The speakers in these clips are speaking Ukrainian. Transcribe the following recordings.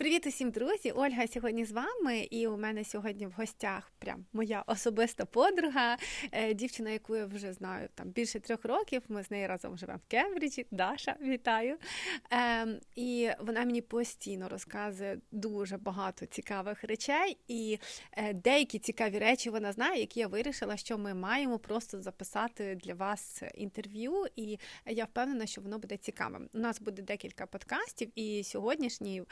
Привіт усім, друзі! Ольга сьогодні з вами, і у мене сьогодні в гостях прям моя особиста подруга, е, дівчина, яку я вже знаю там більше трьох років. Ми з нею разом живемо в Кембриджі. Даша, вітаю! Ем, і вона мені постійно розказує дуже багато цікавих речей, і е, деякі цікаві речі вона знає, які я вирішила, що ми маємо просто записати для вас інтерв'ю. І я впевнена, що воно буде цікавим. У нас буде декілька подкастів, і сьогоднішній.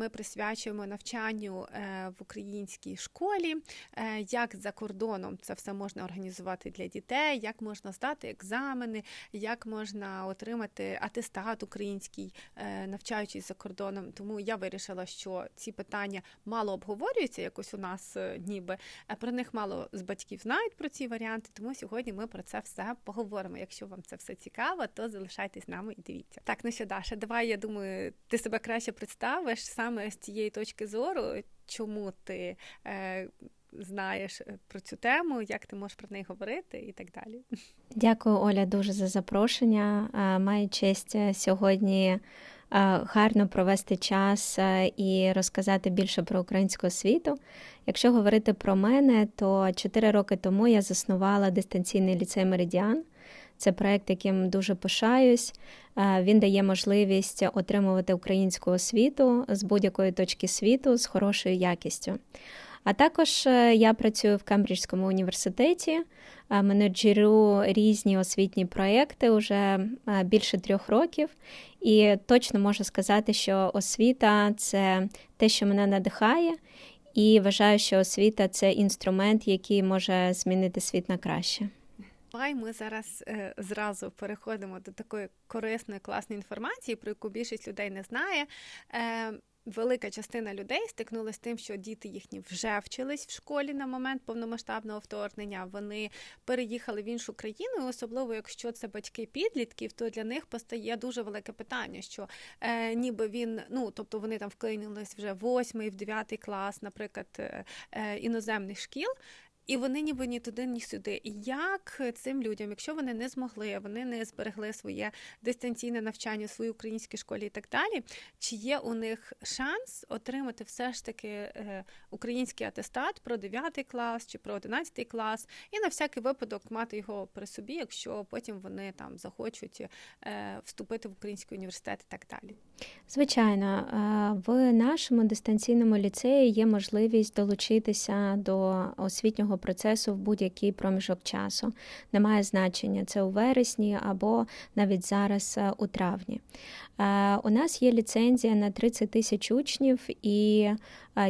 Ми присвячуємо навчанню е, в українській школі, е, як за кордоном це все можна організувати для дітей, як можна здати екзамени, як можна отримати атестат український, е, навчаючись за кордоном. Тому я вирішила, що ці питання мало обговорюються якось у нас, ніби про них мало з батьків знають про ці варіанти. Тому сьогодні ми про це все поговоримо. Якщо вам це все цікаво, то залишайтесь з нами і дивіться. Так, ну що, Даша, давай я думаю, ти себе краще представиш саме з цієї точки зору, чому ти е, знаєш е, про цю тему, як ти можеш про неї говорити і так далі. Дякую, Оля, дуже за запрошення. Маю честь е, сьогодні. Е, гарно провести час і розказати більше про українську освіту. Якщо говорити про мене, то 4 роки тому я заснувала дистанційний ліцей Меридіан. Це проект, яким дуже пишаюсь. Він дає можливість отримувати українську освіту з будь-якої точки світу з хорошою якістю. А також е, я працюю в Кембриджському університеті, менеджерю різні освітні проекти вже більше трьох років, і точно можу сказати, що освіта це те, що мене надихає, і вважаю, що освіта це інструмент, який може змінити світ на краще. Давай ми зараз е, зразу переходимо до такої корисної, класної інформації, про яку більшість людей не знає. Е, Велика частина людей стикнулася з тим, що діти їхні вже вчились в школі на момент повномасштабного вторгнення. Вони переїхали в іншу країну, і особливо якщо це батьки підлітків, то для них постає дуже велике питання, що е, ніби він, ну тобто вони там вклинились вже в восьмий, в дев'ятий клас, наприклад, е, е, іноземних шкіл. І вони ніби ні туди, ні сюди. І як цим людям, якщо вони не змогли, вони не зберегли своє дистанційне навчання в своїй українській школі і так далі, чи є у них шанс отримати все ж таки е, український атестат про 9 клас чи про 11 клас, і на всякий випадок мати його при собі, якщо потім вони там захочуть е, вступити в український університет і так далі? Звичайно, е, в нашому дистанційному ліцеї є можливість долучитися до освітнього процесу в будь-який проміжок часу. Немає значення, це у вересні або навіть зараз е, у травні. У нас є ліцензія на 30 тисяч учнів, і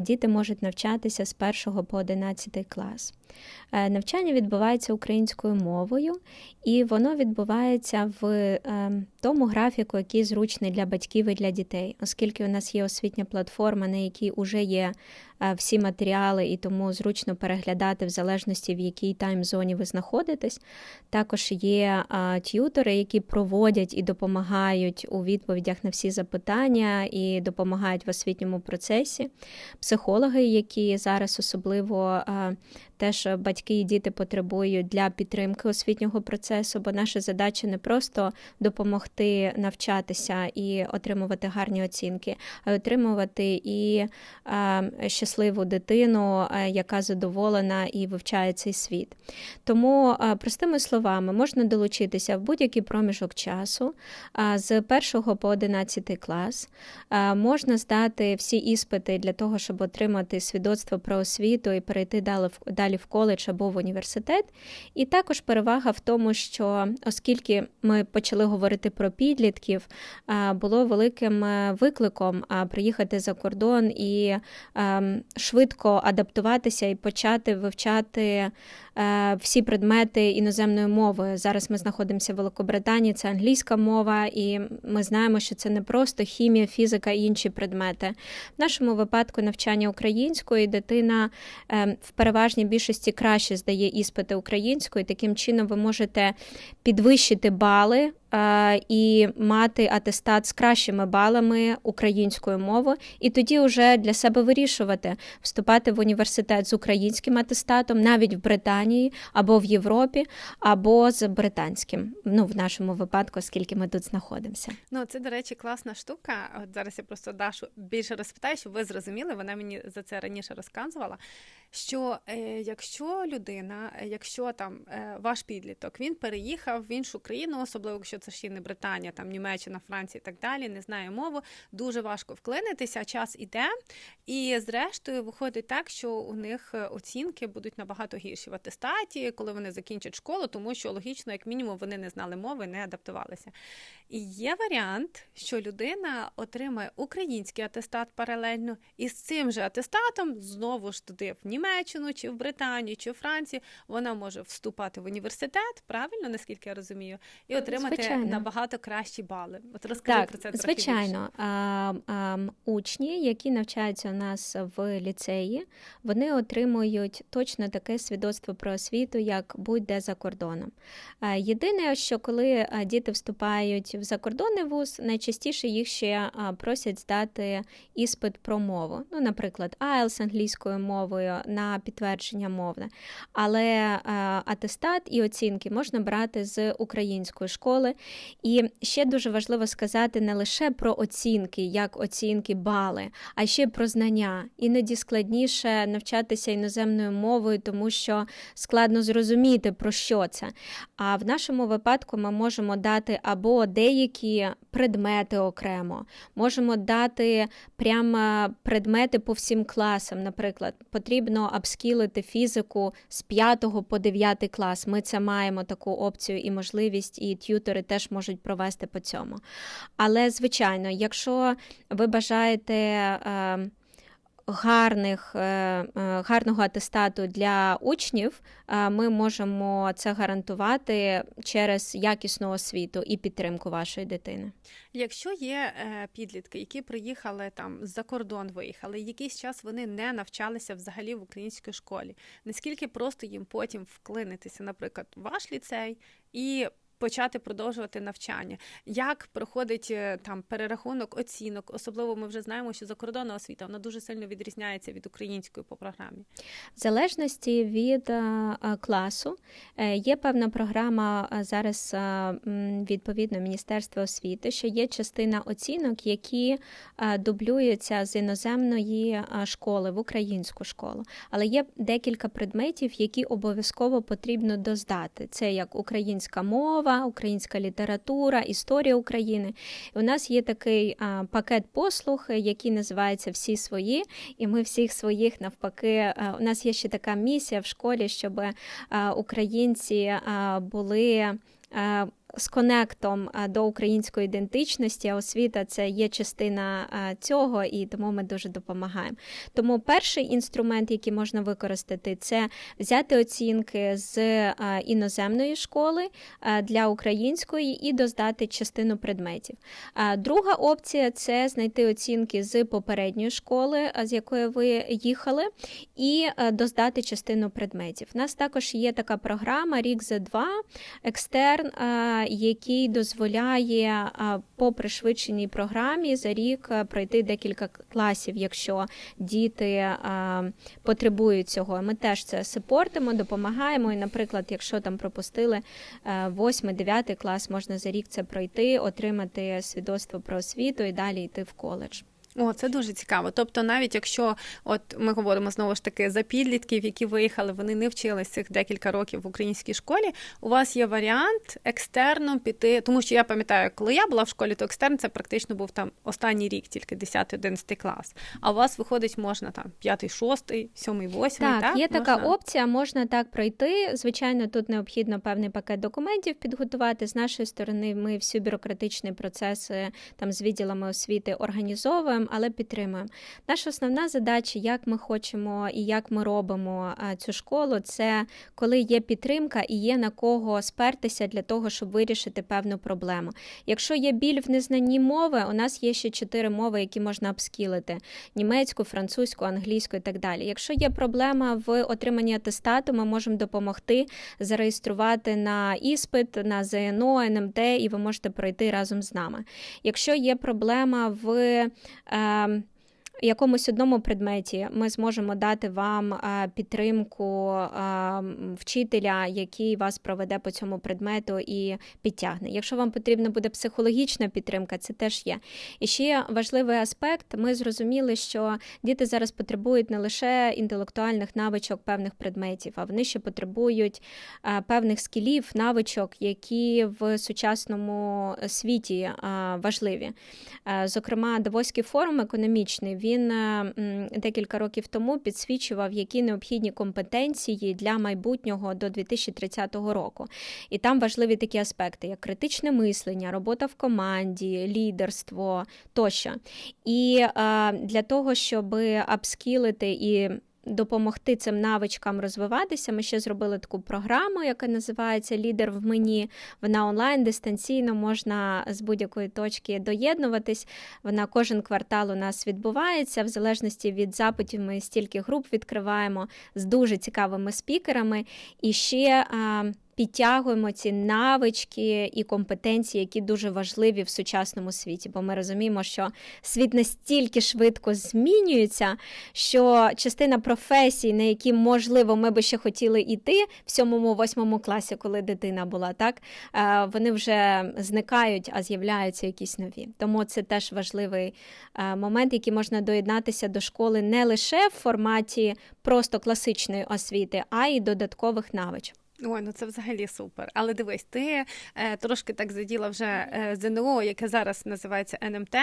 діти можуть навчатися з 1 по 11 клас. Е, навчання відбувається українською мовою, і воно відбувається в е, тому графіку, який зручний для батьків і для дітей, оскільки у нас є освітня платформа, на якій вже є всі матеріали, і тому зручно переглядати в залежності, в якій тайм-зоні ви знаходитесь. Також є т'ютори, які проводять і допомагають у відповідях на всі запитання і допомагають в освітньому процесі. Психологи, які зараз особливо теж батьки і діти потребують для підтримки освітнього процесу, бо наша задача не просто допомогти навчатися і отримувати гарні оцінки, а й отримувати і щасливу дитину, яка задоволена і вивчає цей світ. Тому, простими словами, можна долучитися в будь-який проміжок часу з 1 по 11 клас, можна здати всі іспити для того, щоб отримати свідоцтво про освіту і перейти далі в коледж або в університет. І також перевага в тому, що оскільки ми почали говорити про підлітків, було великим е, викликом приїхати за кордон і ем, швидко адаптуватися і почати вивчати. Е, всі предмети іноземної мови. Зараз ми знаходимося в Великобританії, це англійська мова, і ми знаємо, що це не просто хімія, фізика і інші предмети. В нашому випадку навчання української дитина е, в переважній більшості краще здає іспити української. Таким чином, ви можете підвищити бали і мати атестат з кращими балами української мови, і тоді вже для себе вирішувати вступати в університет з українським атестатом, навіть в Британії або в Європі, або з британським. Ну в нашому випадку, оскільки ми тут знаходимося. Ну це до речі, класна штука. От зараз я просто Дашу більше розпитаю, щоб ви зрозуміли. Вона мені за це раніше розказувала що е, якщо людина, е, якщо там е, ваш підліток, він переїхав в іншу країну, особливо якщо це ще не Британія, там Німеччина, Франція і так далі, не знає мову, дуже важко вклинитися, час іде, і зрештою виходить так, що у них е, оцінки будуть набагато гірші атестаті, коли вони закінчать школу, тому що логічно, як мінімум, вони не знали мови, не адаптувалися. І є варіант, що людина отримає український атестат паралельно, і з цим же атестатом знову ж туди в Німеччину, чи в Британію, чи в Францію вона може вступати в університет, правильно, наскільки я розумію, і отримати звичайно. набагато кращі бали. От розкажи так, про це трохи звичайно. А, а, Учні, які навчаються у нас в ліцеї, вони отримують точно таке свідоцтво про освіту, як будь-де за кордоном. Єдине, що коли діти вступають в закордонний вуз, найчастіше їх ще просять здати іспит про мову. Ну, наприклад, IELTS англійською мовою на підтвердження мовне. Але атестат і оцінки можна брати з української школи. І ще дуже важливо сказати не лише про оцінки, як оцінки бали, а ще про знання. Іноді складніше навчатися іноземною мовою, тому що складно зрозуміти, про що це. А в нашому випадку ми можемо дати або деякі предмети окремо, можемо дати прямо предмети по всім класам. Наприклад, потрібно апскілити фізику з 5 по 9 клас. Ми це маємо таку опцію і можливість, і т'ютери теж можуть провести по цьому. Але, звичайно, якщо ви бажаєте. Гарних, е, е, гарного атестату для учнів, е, ми можемо це гарантувати через якісну освіту і підтримку вашої дитини. Якщо є підлітки, які приїхали там за кордон, виїхали, якийсь час вони не навчалися взагалі в українській школі, наскільки просто їм потім вклинитися, наприклад, в ваш ліцей і почати продовжувати навчання. Як проходить е, там перерахунок оцінок? Особливо ми вже знаємо, що закордонна освіта вона дуже сильно відрізняється від української по програмі. В залежності від е, класу е, є певна програма зараз відповідно Міністерства освіти, що є частина оцінок, які дублюються з іноземної школи в українську школу. Але є декілька предметів, які обов'язково потрібно доздати. Це як українська мова мова, українська література, історія України. І у нас є такий а, пакет послуг, який називається Всі свої, і ми всіх своїх навпаки. А, у нас є ще така місія в школі, щоб а, українці були з конектом до української ідентичності, а освіта це є частина цього, і тому ми дуже допомагаємо. Тому перший інструмент, який можна використати, це взяти оцінки з іноземної школи для української і доздати частину предметів. Друга опція це знайти оцінки з попередньої школи, з якої ви їхали, і доздати частину предметів. У нас також є така програма Рік за два екстерн який дозволяє по пришвидшеній програмі за рік пройти декілька класів, якщо діти потребують цього. Ми теж це супортимо, допомагаємо. І, наприклад, якщо там пропустили 8-9 клас, можна за рік це пройти, отримати свідоцтво про освіту і далі йти в коледж. О, це дуже цікаво. Тобто, навіть якщо от ми говоримо знову ж таки за підлітків, які виїхали, вони не вчились цих декілька років в українській школі. У вас є варіант екстерном піти, тому що я пам'ятаю, коли я була в школі, то екстерн це практично був там останній рік, тільки 10-11 клас. А у вас виходить, можна там 5, 6, 7, 8. Так, так? є можна? така опція, можна так пройти. Звичайно, тут необхідно певний пакет документів підготувати. З нашої сторони, ми всі бюрократичні процеси там з відділами освіти організовуємо але підтримуємо. Наша основна задача, як ми хочемо і як ми робимо цю школу, це коли є підтримка і є на кого спертися для того, щоб вирішити певну проблему. Якщо є біль в незнанні мови, у нас є ще чотири мови, які можна обскілити: німецьку, французьку, англійську і так далі. Якщо є проблема в отриманні атестату, ми можемо допомогти зареєструвати на іспит, на ЗНО, НМТ, і ви можете пройти разом з нами. Якщо є проблема в е, якомусь одному предметі ми зможемо дати вам підтримку вчителя, який вас проведе по цьому предмету і підтягне. Якщо вам потрібна буде психологічна підтримка, це теж є. І ще важливий аспект: ми зрозуміли, що діти зараз потребують не лише інтелектуальних навичок певних предметів, а вони ще потребують певних скілів, навичок, які в сучасному світі важливі. Зокрема, Давоський форум економічний він декілька років тому підсвічував, які необхідні компетенції для майбутнього до 2030 року. І там важливі такі аспекти, як критичне мислення, робота в команді, лідерство тощо. І для того, щоб апскілити і допомогти цим навичкам розвиватися. Ми ще зробили таку програму, яка називається Лідер в мені. Вона онлайн дистанційно можна з будь-якої точки доєднуватись. Вона кожен квартал у нас відбувається. В залежності від запитів, ми стільки груп відкриваємо з дуже цікавими спікерами. І ще підтягуємо ці навички і компетенції, які дуже важливі в сучасному світі, бо ми розуміємо, що світ настільки швидко змінюється, що частина професій, на які можливо ми би ще хотіли йти в сьомому-восьмому класі, коли дитина була, так е, вони вже зникають, а з'являються якісь нові. Тому це теж важливий е, момент, який можна доєднатися до школи не лише в форматі просто класичної освіти, а й додаткових навичок. Ой, ну це взагалі супер. Але дивись, ти е, трошки так заділа вже е, ЗНО, яке зараз називається НМТ.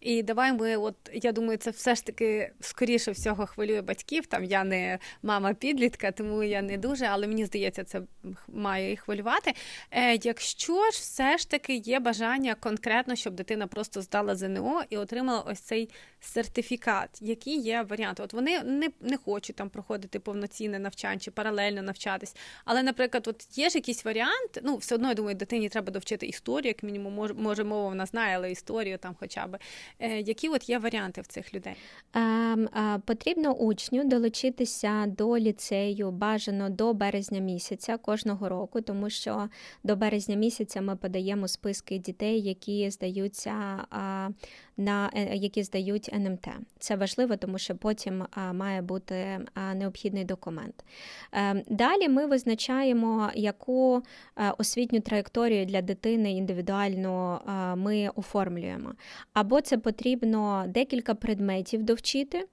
І давай ми, от я думаю, це все ж таки скоріше всього хвилює батьків. Там я не мама підлітка, тому я не дуже, але мені здається, це має їх хвилювати. Е, Якщо ж все ж таки є бажання конкретно, щоб дитина просто здала ЗНО і отримала ось цей сертифікат, які є варіанти. От вони не не хочуть там проходити повноцінне навчання чи паралельно навчатись, але наприклад, от є ж якийсь варіант, ну все одно я думаю, дитині треба довчити історію, як мінімум, може, може мова вона знає, але історію там хоча б. Е, Які от є варіанти в цих людей? Е, е, потрібно учню долучитися до ліцею бажано до березня місяця кожного року, тому що до березня місяця ми подаємо списки дітей, які здаються. Е, на е, які здають НМТ. Це важливо, тому що потім має бути необхідний документ. Ем, далі ми визначаємо, яку е, освітню траєкторію для дитини індивідуально ми оформлюємо. Або це потрібно декілька предметів довчити,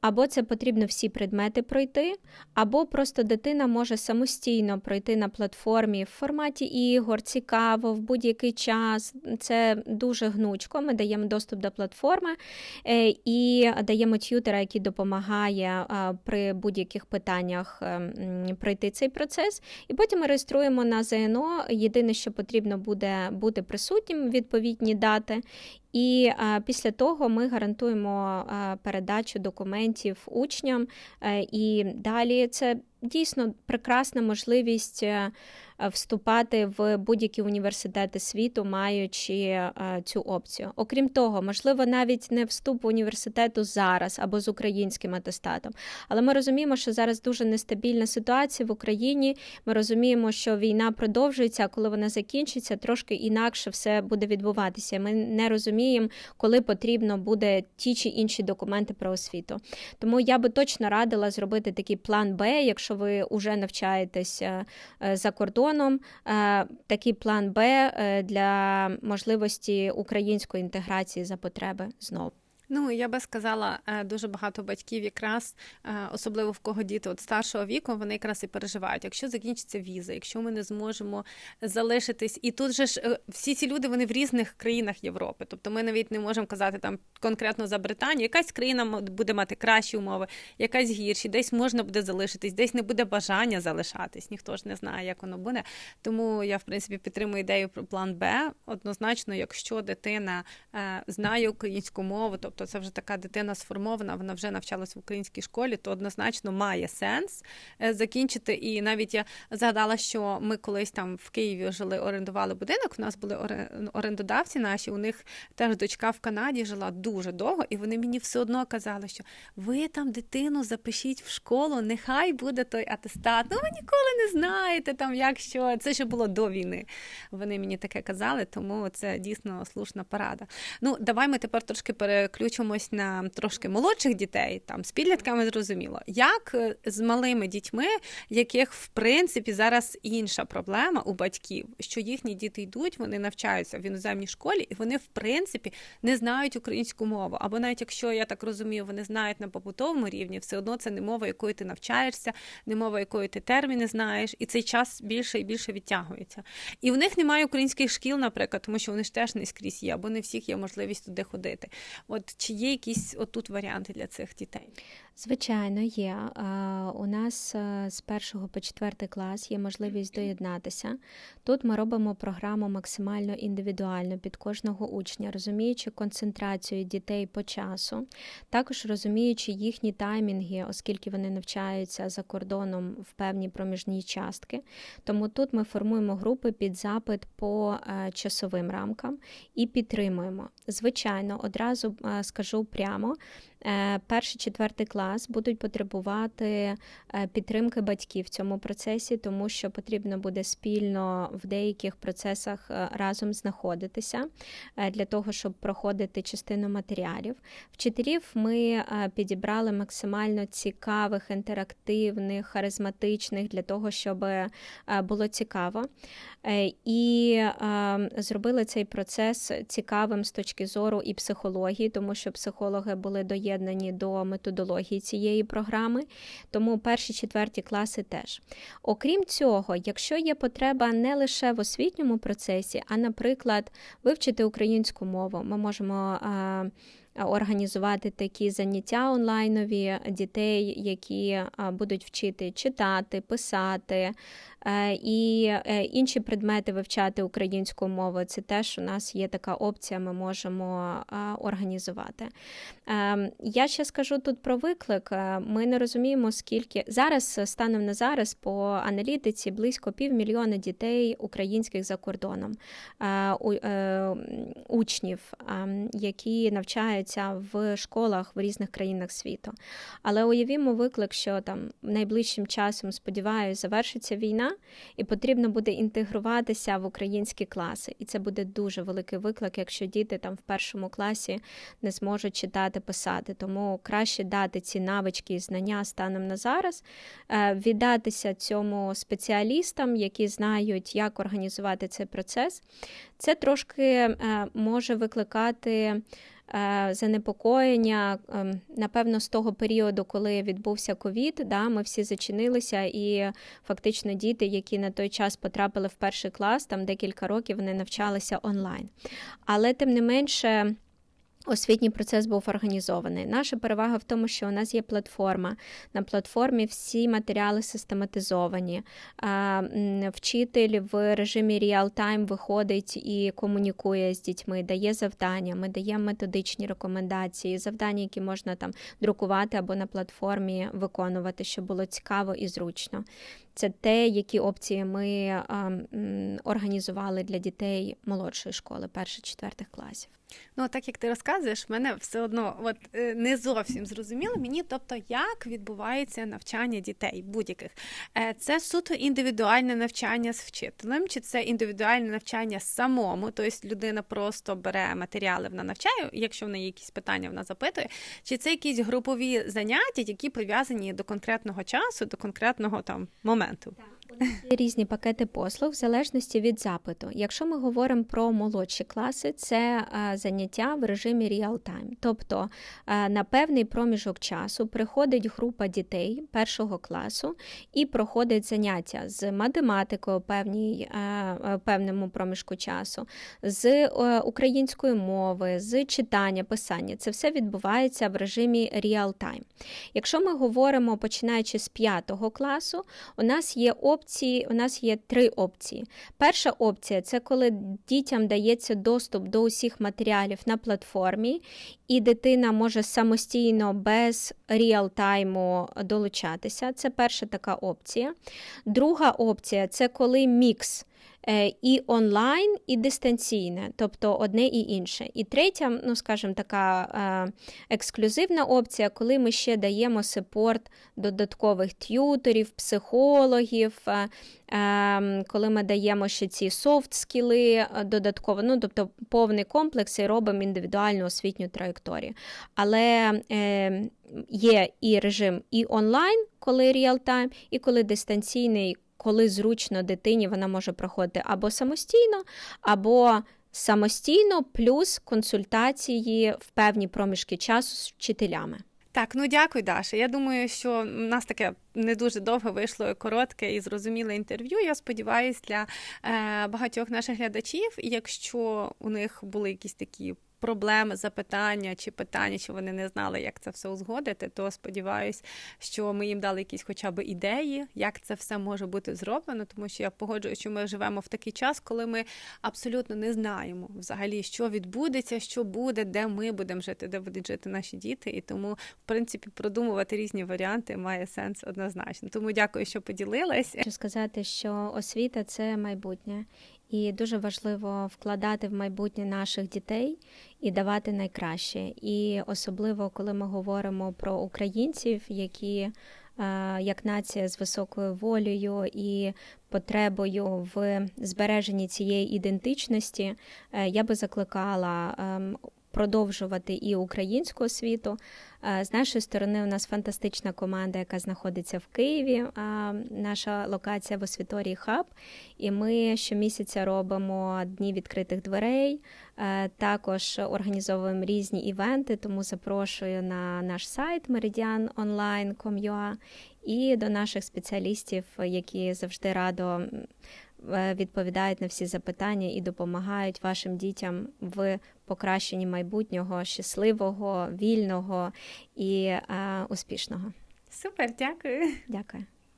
або це потрібно всі предмети пройти, або просто дитина може самостійно пройти на платформі в форматі ігор, цікаво, в будь-який час. Це дуже гнучко. Ми даємо доступ до платформи е, і даємо т'ютера, який допомагає при будь-яких питаннях ем, пройти цей процес. І потім ми реєструємо на ЗНО. Єдине, що потрібно буде бути присутнім відповідні дати. І а, після того ми гарантуємо а, передачу документів учням, е, і далі це дійсно прекрасна можливість е, вступати в будь-які університети світу, маючи е, цю опцію. Окрім того, можливо, навіть не вступ в університету зараз або з українським атестатом. Але ми розуміємо, що зараз дуже нестабільна ситуація в Україні. Ми розуміємо, що війна продовжується, а коли вона закінчиться, трошки інакше все буде відбуватися. Ми не розуміємо, коли потрібно буде ті чи інші документи про освіту. Тому я би точно радила зробити такий план Б, якщо якщо ви вже навчаєтеся е, за кордоном, е, такий план Б е, для можливості української інтеграції за потреби знову. Ну я би сказала, е, дуже багато батьків, якраз е, особливо в кого діти от старшого віку, вони якраз і переживають. Якщо закінчиться віза, якщо ми не зможемо залишитись, і тут же ж е, всі ці люди вони в різних країнах Європи. Тобто ми навіть не можемо казати там конкретно за Британію. Якась країна буде мати кращі умови, якась гірші, десь можна буде залишитись, десь не буде бажання залишатись. Ніхто ж не знає, як воно буде. Тому я в принципі підтримую ідею про план Б. Однозначно, якщо дитина знає українську мову, тобто тобто це вже така дитина сформована, вона вже навчалась в українській школі, то однозначно має сенс е, закінчити. І навіть я згадала, що ми колись там в Києві жили, орендували будинок. У нас були орендодавці наші. У них теж дочка в Канаді жила дуже довго, і вони мені все одно казали, що ви там дитину запишіть в школу, нехай буде той атестат. Ну ви ніколи не знаєте там, як що це ще було до війни. Вони мені таке казали, тому це дійсно слушна порада. Ну, давай ми тепер трошки переключимось на трошки молодших дітей, там з підлітками зрозуміло. Як е, з малими дітьми, яких в принципі зараз інша проблема у батьків, що їхні діти йдуть, вони навчаються в іноземній школі, і вони в принципі не знають українську мову. Або навіть якщо я так розумію, вони знають на побутовому рівні, все одно це не мова, якою ти навчаєшся, не мова, якої ти терміни знаєш, і цей час більше і більше відтягується. І в них немає українських шкіл, наприклад, тому що вони ж теж не скрізь є, або не всіх є можливість туди ходити. От чи є якісь отут варіанти для цих дітей? Звичайно, є. У нас е, з першого по четвертий клас є можливість доєднатися. Тут ми робимо програму максимально індивідуально під кожного учня, розуміючи концентрацію дітей по часу, також розуміючи їхні таймінги, оскільки вони навчаються за кордоном в певні проміжні частки. Тому тут ми формуємо групи під запит по е, часовим рамкам і підтримуємо. Звичайно, одразу е, скажу прямо. Е, перший четвертий клас будуть потребувати е, підтримки батьків в цьому процесі, тому що потрібно буде спільно в деяких процесах е, разом знаходитися для того, щоб проходити частину матеріалів. Вчителів ми підібрали максимально цікавих, інтерактивних, харизматичних для того, щоб було цікаво. І зробили цей процес цікавим з точки зору і психології, тому що психологи були доєднані приєднані до методології цієї програми, тому перші четверті класи теж. Окрім цього, якщо є потреба не лише в освітньому процесі, а, наприклад, вивчити українську мову, ми можемо. Організувати такі заняття онлайнові дітей, які будуть вчити читати, писати, і е, інші предмети вивчати українську мову. Це теж у нас є така опція, ми можемо е, організувати. Я ще скажу тут про виклик. Ми не розуміємо, скільки зараз, станом на зараз, по аналітиці близько півмільйона дітей українських за кордоном, учнів, які навчаються в школах в різних країнах світу. Але уявімо виклик, що там найближчим часом, сподіваюся, завершиться війна і потрібно буде інтегруватися в українські класи. І це буде дуже великий виклик, якщо діти там в першому класі не зможуть читати, писати. Тому краще дати ці навички і знання станом на зараз, е, віддатися цьому спеціалістам, які знають, як організувати цей процес. Це трошки е, може викликати. Е, занепокоєння, ем, напевно, з того періоду, коли відбувся ковід, да, ми всі зачинилися, і фактично діти, які на той час потрапили в перший клас, там декілька років вони навчалися онлайн. Але тим не менше. Освітній процес був організований. Наша перевага в тому, що у нас є платформа. На платформі всі матеріали систематизовані. Вчитель в режимі реал-тайм виходить і комунікує з дітьми, дає завдання. Ми даємо методичні рекомендації, завдання, які можна там друкувати або на платформі виконувати, щоб було цікаво і зручно. Це те, які опції ми організували для дітей молодшої школи, перших четвертих класів. Ну, так як ти розказуєш, мене все одно от е, не зовсім зрозуміло мені, тобто, як відбувається навчання дітей будь-яких. Е, це суто індивідуальне навчання з вчителем, чи це індивідуальне навчання самому, тобто людина просто бере матеріали, вона навчає, якщо в неї якісь питання, вона запитує, чи це якісь групові заняття, які прив'язані до конкретного часу, до конкретного там моменту. Різні пакети послуг в залежності від запиту. Якщо ми говоримо про молодші класи, це заняття в режимі реал-тайм. Тобто на певний проміжок часу приходить група дітей першого класу і проходить заняття з математикою певній, певному проміжку часу, з української мови, з читання, писання. Це все відбувається в режимі реал-тайм. Якщо ми говоримо починаючи з п'ятого класу, у нас є опція опції у нас є три опції. Перша опція це коли дітям дається доступ до усіх матеріалів на платформі, і дитина може самостійно без ріалтайму долучатися. Це перша така опція. Друга опція це коли мікс. Е, і онлайн, і дистанційне, тобто одне і інше. І третя, ну скажімо, така е, ексклюзивна опція, коли ми ще даємо сепорт додаткових т'юторів, психологів, е, ем, коли ми даємо ще ці софт-скіли додатково, ну тобто повний комплекс і робимо індивідуальну освітню траєкторію. Але є і режим і онлайн, коли реал-тайм, і коли дистанційний коли зручно дитині вона може проходити або самостійно, або самостійно, плюс консультації в певні проміжки часу з вчителями. Так, ну дякую, Даша. Я думаю, що в нас таке не дуже довго вийшло коротке і зрозуміле інтерв'ю. Я сподіваюся, для е, багатьох наших глядачів, якщо у них були якісь такі проблеми, запитання чи питання, чи вони не знали, як це все узгодити, то сподіваюсь, що ми їм дали якісь хоча б ідеї, як це все може бути зроблено, тому що я погоджуюсь, що ми живемо в такий час, коли ми абсолютно не знаємо взагалі, що відбудеться, що буде, де ми будемо жити, де будуть жити наші діти. І тому, в принципі, продумувати різні варіанти має сенс однозначно. Тому дякую, що поділилась. Хочу сказати, що освіта це майбутнє. І дуже важливо вкладати в майбутнє наших дітей і давати найкраще. І особливо, коли ми говоримо про українців, які е, як нація з високою волею і потребою в збереженні цієї ідентичності, е, я би закликала ем, продовжувати і українську освіту. З нашої сторони, у нас фантастична команда, яка знаходиться в Києві. Наша локація в освіторії Хаб. І ми щомісяця робимо дні відкритих дверей. Також організовуємо різні івенти, тому запрошую на наш сайт meridianonline.com.ua і до наших спеціалістів, які завжди радо Е, відповідають на всі запитання і допомагають вашим дітям в покращенні майбутнього, щасливого, вільного і е, успішного. Супер, дякую. Дякую.